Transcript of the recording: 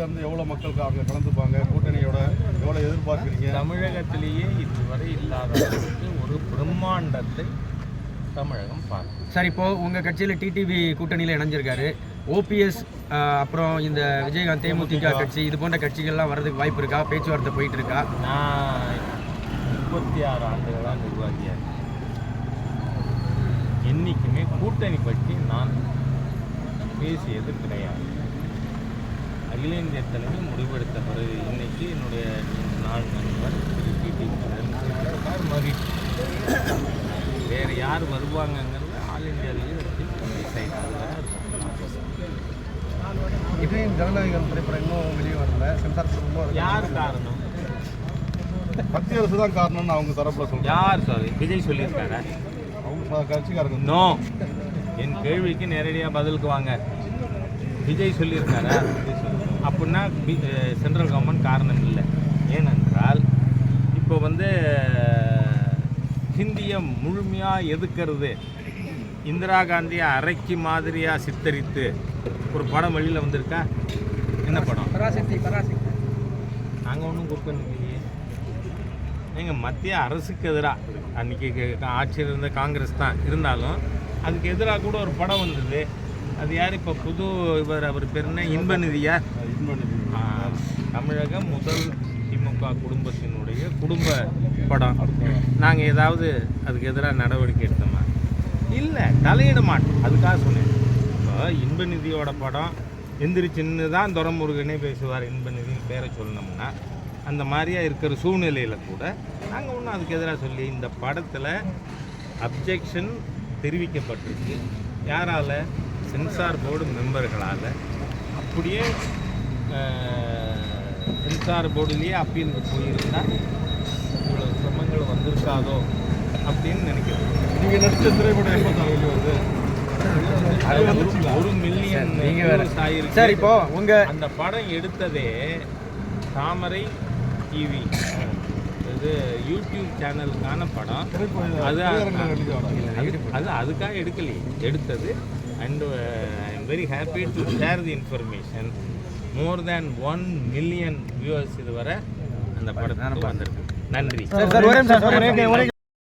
அஹ், கட்சியில இருந்து எவ்வளவு மக்கள் அவங்க கலந்துப்பாங்க? கூட்டணியோட எவ்வளவு எதிர்பார்க்குறீங்க? தமிழகத்திலேயே இதுவரை இல்லாத அளவுக்கு ஒரு பிரம்மாண்டத்தை தமிழகம் பார்க்கும். சார் இப்போ உங்க கட்சியில டிடிவி கூட்டணியில இணைஞ்சிருக்காரு. ஓபிஎஸ் அப்புறம் இந்த விஜயகாந்த் தேமுதிக கட்சி இது போன்ற கட்சிகள்லாம் வர்றதுக்கு வாய்ப்பு இருக்கா? பேச்சுவார்த்தை போயிட்டு இருக்கா நான் முப்பத்தி ஆறு ஆண்டுகளாக நிர்வாகியாக. என்னைக்குமே கூட்டணி பற்றி நான் பேசியது கிடையாது. அகில இந்திய தலைமை முடிவெடுத்த பிறகு இன்னைக்கு என்னுடைய நாள் நண்பர் திரு டி டி கருணாநிதி மகிழ்ச்சி வேறு யார் வருவாங்கங்கிறது ஆல் இந்தியா டிசைட் விஜயின் ஜனநாயகம் திரைப்படம் இன்னும் வெளியே வரல. சென்சார் இன்னும் யார் காரணம்? மத்திய அரசு தான் காரணம்னு அவங்க தரப்புல சொல்றாங்க யார் சொல்லி விஜய் சொல்லியிருக்காரா? அவங்க கட்சிக்காரங்க நோ. என் கேள்விக்கு நேரடியாக பதிலுக்கு வாங்க. விஜய் சொல்லியிருக்காரா. அப்படின்னா சென்ட்ரல் கவர்மெண்ட் காரணம் இல்லை. ஏனென்றால் இப்போ வந்து ஹிந்தியை முழுமையாக எதுக்கிறது? இந்திரா காந்தியை அரைக்கி மாதிரியாக சித்தரித்து ஒரு படம் வெளியில் வந்திருக்கா? என்ன படம்? பராசக்தி பராசக்தி. நாங்கள் ஒன்றும் கொடுக்கணும் எங்கள் மத்திய அரசுக்கு எதிராக அன்றைக்கி ஆட்சியில் இருந்த காங்கிரஸ் தான். இருந்தாலும் அதுக்கு எதிராக கூட ஒரு படம் வந்தது. அது யார்? இப்போ புது இவர் அவர் பேர் என்ன? இன்பநிதியா? ஆ, தமிழக முதல் திமுக குடும்பத்தினுடைய குடும்ப படம். நாங்கள் ஏதாவது அதுக்கு எதிராக நடவடிக்கை எடுத்தோமா? இல்லை தலையிட மாட்டோம். அதுக்காக சொன்னேன். இப்போ இன்பநிதியோட படம் எந்திரிச்சின்னு தான் துரமுருகனே பேசுவார் இன்பநிதின்னு பேரை சொல்லணும்னா. அந்த மாதிரியா இருக்கிற சூழ்நிலையில் கூட நாங்கள் ஒன்றும் அதுக்கு எதிராக சொல்லி இந்த படத்தில் அப்ஜெக்ஷன் தெரிவிக்கப்பட்டிருக்கு. யாரால்? சென்சார் போர்டு மெம்பர்களால் அப்படியே சென்சார் போர்டுலேயே அப்பீலுக்கு போயிருந்தா இவ்வளோ சிரமங்கள் வந்திருக்காதோ அப்படின்னு நினைக்கிறேன். நீங்க நடிச்ச திரைப்படம் எப்போ சார் வெளியே ஒரு- மில்லியன் நீங்க வேற. சார் இப்போ உங்க அந்த படம் எடுத்ததே தாமரை டிவி இது யூடியூப் சேனலுக்கான படம். அது- அது அதுக்காக எடுக்கலையே. எடுத்தது and I am very happy to share the information more than one million viewers இதுவரை அந்த படத்துக்கு வந்திருக்கு. நன்றி.